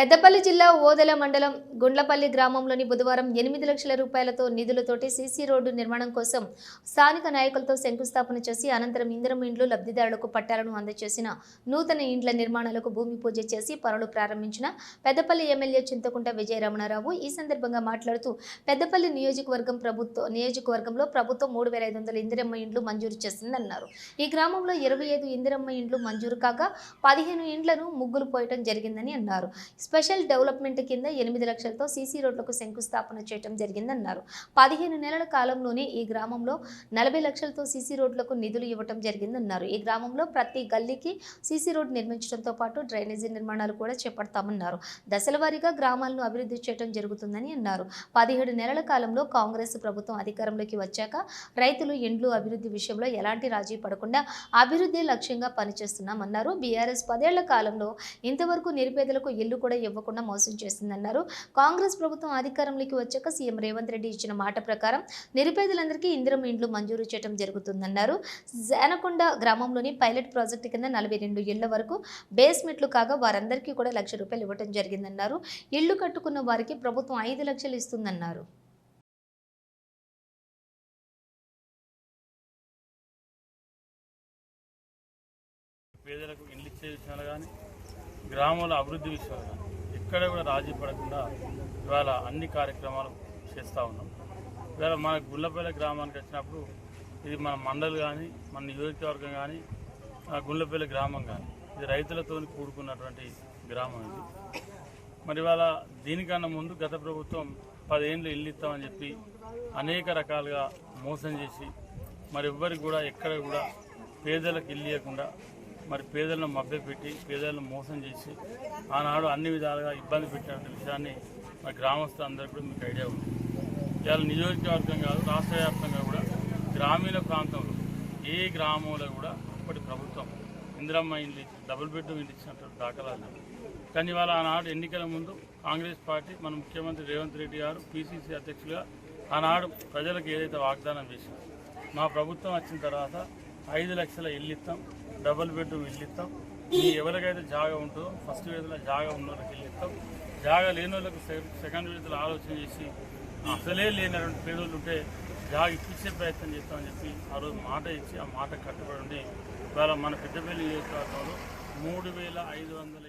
పెద్దపల్లి జిల్లా ఓదెల మండలం గుండ్లపల్లి గ్రామంలోని బుధవారం ఎనిమిది లక్షల రూపాయలతో నిధులతోటి సీసీ రోడ్డు నిర్మాణం కోసం స్థానిక నాయకులతో శంకుస్థాపన చేసి అనంతరం ఇందిరం ఇండ్లు లబ్ధిదారులకు పట్టాలను అందజేసిన నూతన ఇండ్ల నిర్మాణాలకు భూమి పూజ చేసి పనులు ప్రారంభించిన పెద్దపల్లి ఎమ్మెల్యే చింతకుంట విజయ రమణారావు ఈ సందర్భంగా మాట్లాడుతూ పెద్దపల్లి నియోజకవర్గం ప్రభుత్వ నియోజకవర్గంలో ప్రభుత్వం మూడు వేల ఐదు వందల ఇందిరమ్మ ఇండ్లు మంజూరు చేసిందన్నారు. ఈ గ్రామంలో ఇరవై ఐదు ఇందిరమ్మ ఇండ్లు మంజూరు కాగా పదిహేను ఇండ్లను ముగ్గులు పోయటం జరిగిందని అన్నారు. స్పెషల్ డెవలప్మెంట్ కింద ఎనిమిది లక్షలతో సీసీ రోడ్లకు శంకుస్థాపన చేయడం జరిగిందన్నారు. పదిహేను నెలల కాలంలోనే ఈ గ్రామంలో నలభై లక్షలతో సీసీ రోడ్లకు నిధులు ఇవ్వటం జరిగిందన్నారు. ఈ గ్రామంలో ప్రతి గల్లీకి సీసీ రోడ్ నిర్మించడంతో పాటు డ్రైనేజీ నిర్మాణాలు కూడా చేపడతామన్నారు. దశలవారీగా గ్రామాలను అభివృద్ధి చేయడం జరుగుతుందని అన్నారు. పదిహేడు నెలల కాలంలో కాంగ్రెస్ ప్రభుత్వం అధికారంలోకి వచ్చాక రైతులు ఇండ్లు అభివృద్ధి విషయంలో ఎలాంటి రాజీ పడకుండా అభివృద్ధి లక్ష్యంగా పనిచేస్తున్నామన్నారు. బీఆర్ఎస్ పదేళ్ళ కాలంలో ఇంతవరకు నిరుపేదలకు ఇల్లు కూడా ఇవ్వకుండా మోసం చేసిందన్నారు. కాంగ్రెస్ ప్రభుత్వం అధికారంలోకి వచ్చాక సీఎం రేవంత్ రెడ్డి ఇచ్చిన మాట ప్రకారం నిరుపేదలందరికీ ఇందిరం ఇండ్లు మంజూరు చేయడం జరుగుతుందన్నారు. జానకొండ గ్రామంలోని పైలట్ ప్రాజెక్టు కింద నలభై రెండు ఇళ్ళ వరకు బేస్మెంట్లు కాగా వారందరికీ కూడా లక్ష రూపాయలు ఇవ్వడం జరిగిందన్నారు. ఇళ్ళు కట్టుకున్న వారికి ప్రభుత్వం ఐదు లక్షలు ఇస్తుందన్నారు. పేదలకు ఇల్లు ఇచ్చే విషయంలో కానీ గ్రామాల అభివృద్ధి విషయాలు కానీ ఎక్కడ కూడా రాజీ పడకుండా ఇవాళ అన్ని కార్యక్రమాలు చేస్తూ ఉన్నాం. ఇవాళ మన గుళ్ళపల్లి గ్రామానికి వచ్చినప్పుడు ఇది మన మండలి కానీ మన నియోజకవర్గం కానీ ఆ గుళ్ళపల్లి గ్రామం కానీ ఇది రైతులతో కూడుకున్నటువంటి గ్రామం ఇది. మరి ఇవాళ దీనికన్నా ముందు గత ప్రభుత్వం పదేళ్ళు ఇల్లు ఇస్తామని చెప్పి అనేక రకాలుగా మోసం చేసి మరి ఎవ్వరికి కూడా ఎక్కడ కూడా పేదలకు ఇల్లు ఇవ్వకుండా మరి పేదలను మభ్యపెట్టి పేదలను మోసం చేసి ఆనాడు అన్ని విధాలుగా ఇబ్బంది పెట్టినటువంటి విషయాన్ని మరి గ్రామస్తులందరికీ కూడా మీకు ఐడియా ఉంది. ఇవాళ నియోజకవర్గం కాదు రాష్ట్ర వ్యాప్తంగా కూడా గ్రామీణ ప్రాంతంలో ఏ గ్రామంలో కూడా ఇప్పటి ప్రభుత్వం ఇందిరమ్మ ఇల్లు డబుల్ బెడ్రూమ్ ఇల్లు ఇచ్చినటువంటి దాఖలాలు కానీ ఇవాళ ఆనాడు ఎన్నికల ముందు కాంగ్రెస్ పార్టీ మన ముఖ్యమంత్రి రేవంత్ రెడ్డి గారు పిసిసి అధ్యక్షులుగా ఆనాడు ప్రజలకు ఏదైతే వాగ్దానం చేసిందో మా ప్రభుత్వం వచ్చిన తర్వాత ఐదు లక్షల ఇల్లు ఇస్తాం డబుల్ బెడ్రూమ్ ఇల్లు ఇస్తాం మీ ఎవరికైతే జాగా ఉంటుందో ఫస్ట్ విడతలో జాగా ఉన్న వాళ్ళకి ఇల్లు ఇస్తాం జాగా లేని వాళ్ళకి సెకండ్ విడతలో ఆలోచన చేసి అసలే లేనటువంటి పేదోళ్ళు ఉంటే జాగ ఇప్పించే ప్రయత్నం చేస్తామని చెప్పి ఆ రోజు మాట ఇచ్చి ఆ మాట కట్టుబడి ఉండి ఇవాళ మన పెద్దపల్లి నియోజకవర్గంలో మూడు వేల ఐదు వందల